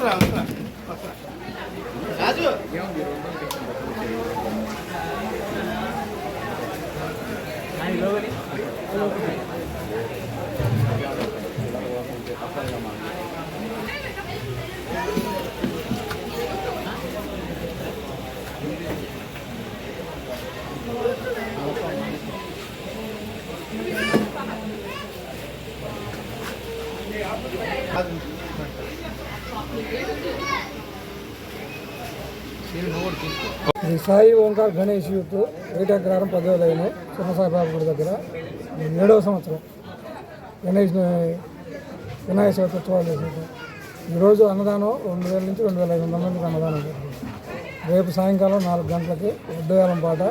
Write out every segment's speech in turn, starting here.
వస్తున్నా వస్తున్నా వస్తున్నా. రాజు ఈ సాయి ఓంకార్ గణేష్ యూత్ ఏటాగ్రహారం పదవ లైన్ చిన్నసాయిబాబు గుడి దగ్గర ఏడవ సంవత్సరం గణేష్ వినాయక చవితి ఉత్సవాలు చేసేది ఈరోజు అన్నదానం రెండు వేల నుంచి రెండు వేల ఐదు వందల మందికి అన్నదానం రేపు సాయంకాలం నాలుగు గంటలకి ఉద్దయాలం పాట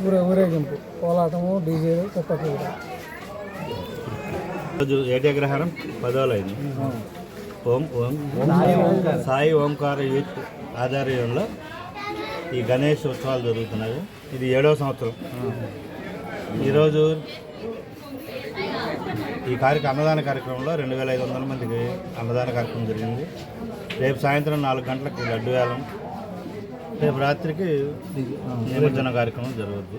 ఊరే ఊరేగింపు. కోలాటము డీజే కుక్కట్లు రోజు ఏటాగ్రహారం పదవలైంది ఓం ఓం సాయి ఓంకార యూత్ ఆధ్వర్యంలో ఈ గణేష్ ఉత్సవాలు జరుగుతున్నాయి. ఇది ఏడవ సంవత్సరం. ఈరోజు ఈ కార్యక్రమ అన్నదాన కార్యక్రమంలో రెండు వేల ఐదు వందల మందికి అన్నదాన కార్యక్రమం జరిగింది. రేపు సాయంత్రం నాలుగు గంటలకు లడ్డు వేలం రేపు రాత్రికి నిమజ్జన కార్యక్రమం జరుగుద్ది.